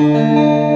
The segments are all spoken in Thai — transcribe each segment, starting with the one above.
Música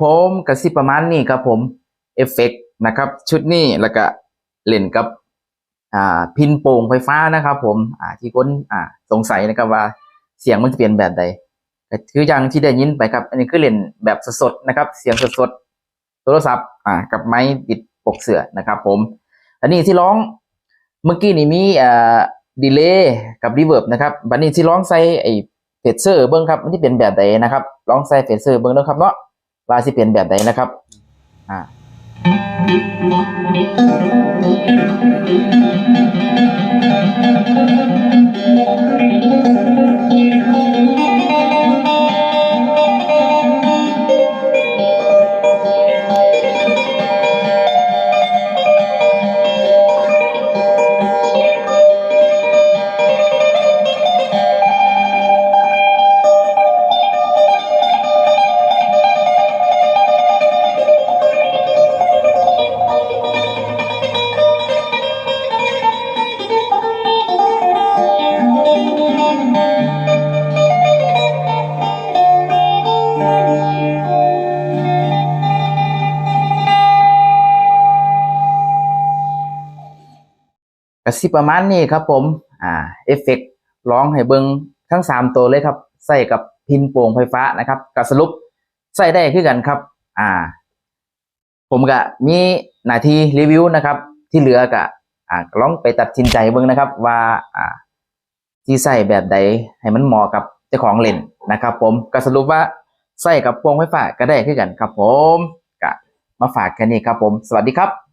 ผมกระสิบประมาณนี้ครับผมเอฟเฟกต์นะครับ ชุดนี้แล้วก็เล่นกับอ่าพินโป่งไฟฟ้านะครับ ผมอ่าที่คนอ่าสงสัยนะครับว่าเสียงมันจะเปลี่ยนแบบใดคืออย่างที่ได้ยินไปครับ อันนี้คือเล่นแบบสดๆนะครับ เสียงสดๆโทรศัพท์อ่ากับไม้ติดปกเสือนะครับ ผม อันนี้ที่ร้องเมื่อกี้นี่มีอ่าดีเลย์กับรีเวิร์บนะครับบัดนี้ที่ร้องใส่ไอเฟเซอร์เบิ้งครับมันที่เป็นแบบใดนะครับร้องใส่เฟเซอร์เบิ้งแล้วครับเนาะ ว่าสิเป็นแบบใดนะครับ อ่า ก็สิประมาณนี้ครับผม อ่า เอฟเฟกร้องให้เบิงทั้งสามตัวเลยครับ ใส่กับพินโป่งไฟฟ้านะครับกับสรุปใส่ได้คือกันครับ อ่า ผมก็มีหน้าที่รีวิวนะครับ ที่เหลือก็อ่าลองไปตัดสินใจเบิงนะครับ ว่า อ่า ที่ใส่แบบใดให้มันเหมาะกับเจ้าของเล่นนะครับ ผมก็สรุปว่าใส่กับโป่งไฟฟ้าก็ได้คือกันครับ ผมก็มาฝากแค่นี้ครับผม สวัสดีครับ